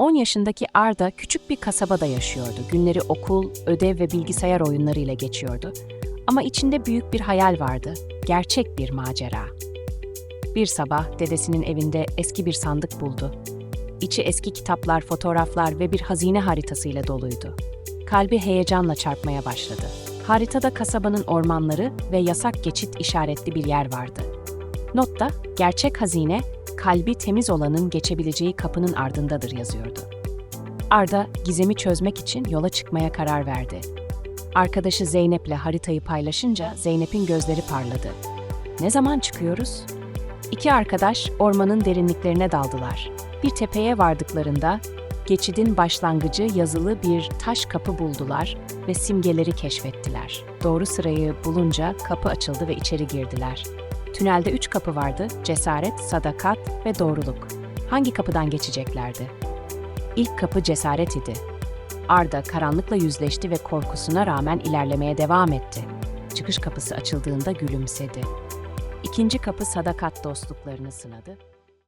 10 yaşındaki Arda küçük bir kasabada yaşıyordu. Günleri okul, ödev ve bilgisayar oyunları ile geçiyordu. Ama içinde büyük bir hayal vardı. Gerçek bir macera. Bir sabah dedesinin evinde eski bir sandık buldu. İçi eski kitaplar, fotoğraflar ve bir hazine haritasıyla doluydu. Kalbi heyecanla çarpmaya başladı. Haritada kasabanın ormanları ve yasak geçit işaretli bir yer vardı. Notta, gerçek hazine, kalbi temiz olanın geçebileceği kapının ardındadır yazıyordu. Arda, gizemi çözmek için yola çıkmaya karar verdi. Arkadaşı Zeynep'le haritayı paylaşınca Zeynep'in gözleri parladı. Ne zaman çıkıyoruz? İki arkadaş ormanın derinliklerine daldılar. Bir tepeye vardıklarında geçidin başlangıcı yazılı bir taş kapı buldular ve simgeleri keşfettiler. Doğru sırayı bulunca kapı açıldı ve içeri girdiler. Tünelde üç kapı vardı, cesaret, sadakat ve doğruluk. Hangi kapıdan geçeceklerdi? İlk kapı cesaret idi. Arda karanlıkla yüzleşti ve korkusuna rağmen ilerlemeye devam etti. Çıkış kapısı açıldığında gülümsedi. İkinci kapı sadakat dostluklarını sınadı